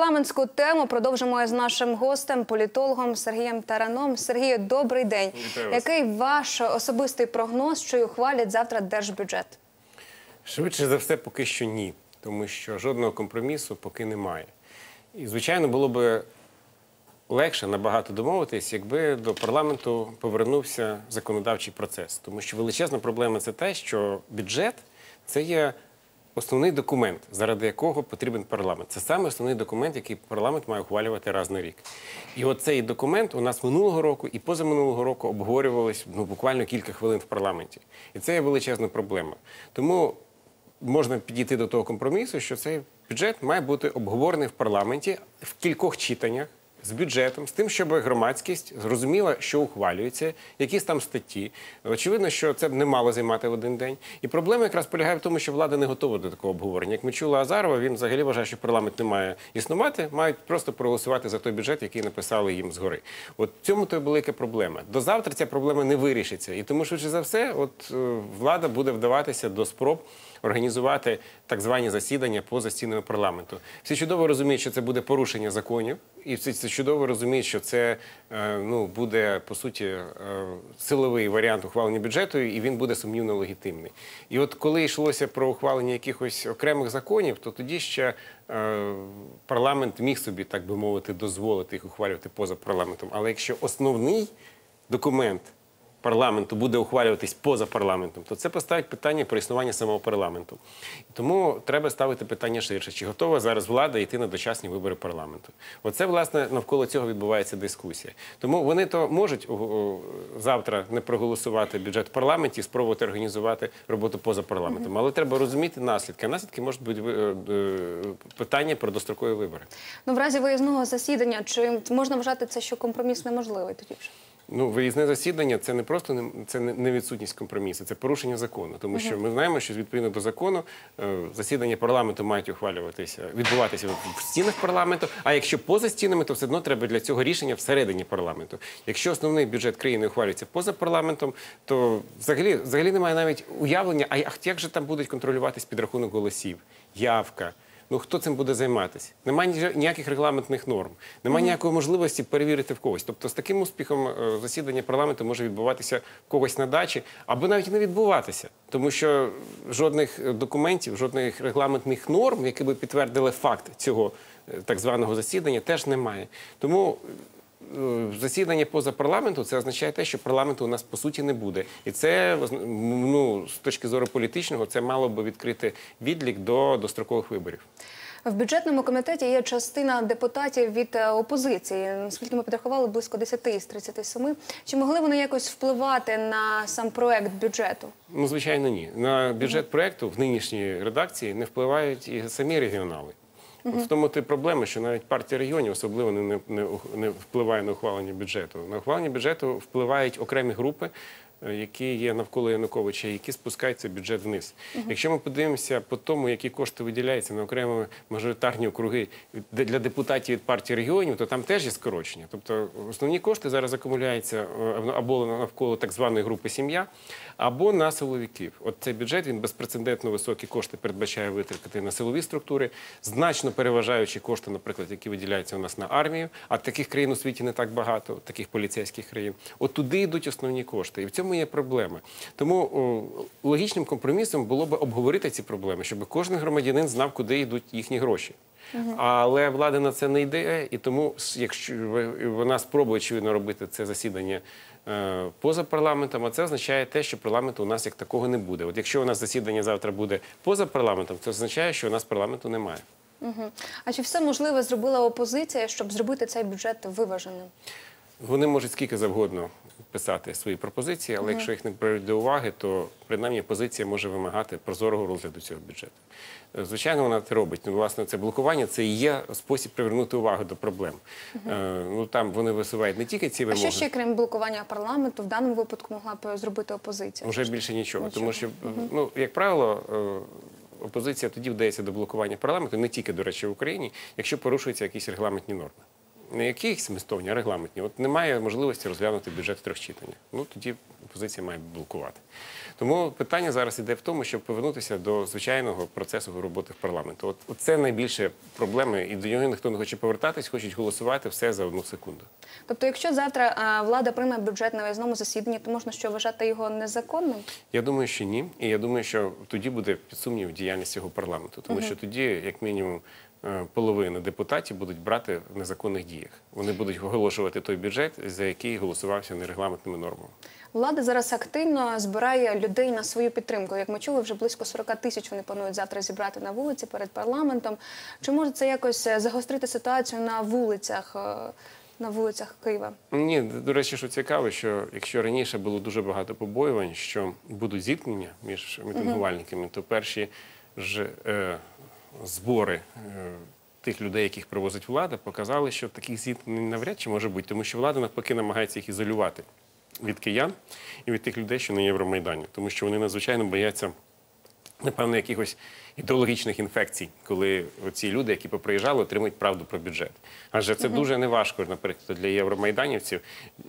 Парламентську тему продовжимо з нашим гостем, політологом Сергієм Тараном. Сергію, добрий день. Вітаю. Який ваш особистий прогноз, що й ухвалять завтра держбюджет? Швидше за все, поки що ні, тому що жодного компромісу поки немає. І, звичайно, було б легше набагато домовитись, якби до парламенту повернувся законодавчий процес. Тому що величезна проблема це те, що бюджет це є основний документ, заради якого потрібен парламент. Це саме основний документ, який парламент має ухвалювати раз на рік. І от цей документ у нас минулого року і позаминулого року обговорювались ну, буквально кілька хвилин в парламенті. І це є величезна проблема. Тому можна підійти до того компромісу, що цей бюджет має бути обговорений в парламенті в кількох читаннях. З бюджетом, з тим, щоб громадськість зрозуміла, що ухвалюється, якісь там статті. Очевидно, що це б не мало займати в один день. І проблема якраз полягає в тому, що влада не готова до такого обговорення. Як ми чули Азарова, він взагалі вважає, що парламент не має існувати, мають просто проголосувати за той бюджет, який написали їм згори. От в цьому то й велика проблема. До завтра ця проблема не вирішиться. І тому, швидше за все, от е, влада буде вдаватися до спроб організувати так звані засідання поза стінами парламенту. Всі чудово розуміють, що це буде порушення законів, і всі чудово розуміють, що це е, ну, буде по суті е, силовий варіант ухвалення бюджету, і він буде сумнівно легітимний. І от коли йшлося про ухвалення якихось окремих законів, то тоді ще е, парламент міг собі, так би мовити, дозволити їх ухвалювати поза парламентом. Але якщо основний документ парламенту буде ухвалюватись поза парламентом, то це поставить питання про існування самого парламенту. Тому треба ставити питання ширше. Чи готова зараз влада йти на дочасні вибори парламенту? Оце, власне, навколо цього відбувається дискусія. Тому вони то можуть завтра не проголосувати бюджет в парламенті, спробувати організувати роботу поза парламентом. Але треба розуміти наслідки. Наслідки можуть бути е, е, питання про дострокові вибори. Ну, в разі виїзного засідання, чи можна вважати це, що компроміс неможливий тоді вже? Ну, виїзне засідання це не просто не, це не, відсутність компромісу, це порушення закону. Тому що ми знаємо, що відповідно до закону е, засідання парламенту мають ухвалюватися, відбуватися в стінах парламенту. А якщо поза стінами, то все одно треба для цього рішення всередині парламенту. Якщо основний бюджет країни ухвалюється поза парламентом, то взагалі, взагалі немає навіть уявлення, а як же там будуть контролюватись підрахунок голосів, явка. Ну хто цим буде займатися? Немає ніяких регламентних норм, немає ніякої можливості перевірити в когось. Тобто, з таким успіхом е, засідання парламенту може відбуватися в когось на дачі, або навіть не відбуватися, тому що жодних е, документів, жодних регламентних норм, які би підтвердили факт цього е, так званого засідання, теж немає. Тому засідання поза парламенту це означає те, що парламенту у нас по суті не буде, і це ну з точки зору політичного, це мало би відкрити відлік до дострокових виборів. В бюджетному комітеті є частина депутатів від е, опозиції. Наскільки ми підрахували, близько 10 із 37. Чи могли вони якось впливати на сам проект бюджету? Ну, звичайно, ні. На бюджет проекту в нинішній редакції не впливають і самі регіонали. В тому ти проблема, що навіть партія регіонів особливо не, не, не, впливає на ухвалення бюджету. На ухвалення бюджету впливають окремі групи, які є навколо Януковича, які спускають цей бюджет вниз. Якщо ми подивимося по тому, які кошти виділяються на окремі мажоритарні округи для депутатів від партії регіонів, то там теж є скорочення. Тобто основні кошти зараз акумуляються е, або навколо так званої групи сім'я, або на силовиків. От цей бюджет він безпрецедентно високі кошти передбачає витратити на силові структури, значно переважаючи кошти, наприклад, які виділяються у нас на армію. А таких країн у світі не так багато, таких поліцейських країн. От туди йдуть основні кошти, і в цьому є проблема. Тому о, логічним компромісом було би обговорити ці проблеми, щоб кожен громадянин знав, куди йдуть їхні гроші. Але влада на це не йде, і тому, якщо вона спробує очевидно робити це засідання е, поза парламентом, а це означає те, що парламенту у нас як такого не буде. От якщо у нас засідання завтра буде поза парламентом, це означає, що у нас парламенту немає. Угу. А чи все можливе зробила опозиція, щоб зробити цей бюджет виваженим? Вони можуть скільки завгодно писати свої пропозиції, але якщо їх не беруть до уваги, то принаймні опозиція може вимагати прозорого розгляду цього бюджету. Е, Звичайно, вона це робить. Ну, власне, це блокування це і є спосіб привернути увагу до проблем. Е, Ну там вони висувають не тільки ці А вимоги. що ще крім блокування парламенту в даному випадку могла б зробити опозиція? Вже більше нічого. Нічого. Тому що, ну, як правило, е, опозиція тоді вдається до блокування парламенту, не тільки, до речі, в Україні, якщо порушуються якісь регламентні норми. Не якісь змістовні, а регламентні. От немає можливості розглянути бюджет в трьох читаннях. Ну тоді опозиція має блокувати. Тому питання зараз іде в тому, щоб повернутися до звичайного процесу роботи в парламенту. От, от це найбільше проблеми, і до нього ніхто не хоче повертатись, хочуть голосувати все за одну секунду. Тобто, якщо завтра а, влада прийме бюджет на виїзному засіданні, то можна що вважати його незаконним? Я думаю, що ні. І я думаю, що тоді буде під сумнів діяльність цього парламенту, тому що тоді, як мінімум, е, половина депутатів будуть брати в незаконних діях. Вони будуть оголошувати той бюджет, за який голосувався нерегламентними нормами. Влада зараз активно збирає людей на свою підтримку. Як ми чули, вже близько 40 тисяч вони планують завтра зібрати на вулиці перед парламентом. Чи може це якось е, загострити ситуацію на вулицях, е, на вулицях Києва? Ні, до речі, що цікаво, що якщо раніше було дуже багато побоювань, що будуть зіткнення між мітингувальниками, то перші ж е, збори. Е, Тих людей, яких привозить влада, показали, що таких зіткнень навряд чи може бути, тому що влада навпаки намагається їх ізолювати від киян і від тих людей, що на Євромайдані, тому що вони надзвичайно бояться напевно, якихось ідеологічних інфекцій, коли ці люди, які поприїжджали, отримують правду про бюджет. Адже це дуже неважко, наприклад, для євромайданівців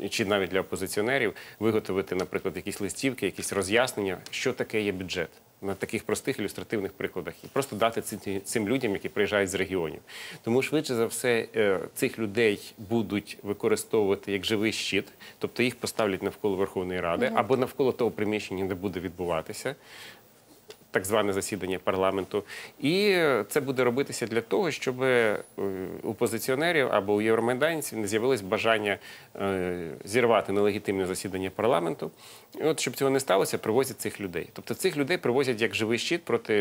чи навіть для опозиціонерів виготовити, наприклад, якісь листівки, якісь роз'яснення, що таке є бюджет. На таких простих ілюстративних прикладах і просто дати цим людям, які приїжджають з регіонів. Тому швидше за все е, цих людей будуть використовувати як живий щит, тобто їх поставлять навколо Верховної Ради або навколо того приміщення, де буде відбуватися так зване засідання парламенту. І це буде робитися для того, щоб е, у позиціонерів або у євромайданців не з'явилось бажання е, зірвати нелегітимне засідання парламенту. І от щоб цього не сталося, привозять цих людей. Тобто цих людей привозять як живий щит проти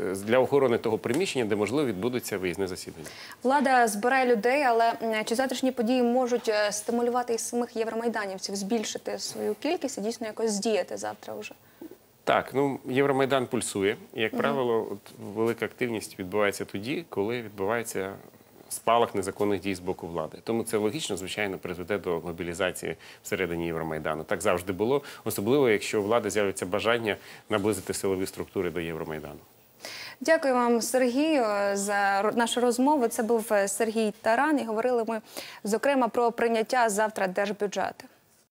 е, для охорони того приміщення, де можливо відбудуться виїзне засідання. Влада збирає людей, але чи завтрашні події можуть стимулювати і самих євромайданівців збільшити свою кількість і дійсно якось здіяти завтра вже? Так, ну Євромайдан пульсує. І, як правило, от, велика активність відбувається тоді, коли відбувається спалах незаконних дій з боку влади. Тому це логічно, звичайно, призведе до мобілізації всередині Євромайдану. Так завжди було, особливо якщо у влади з'явиться бажання наблизити силові структури до Євромайдану. Дякую вам, Сергію, за нашу розмову. Це був е, Сергій Таран, і говорили ми зокрема про прийняття завтра держбюджету.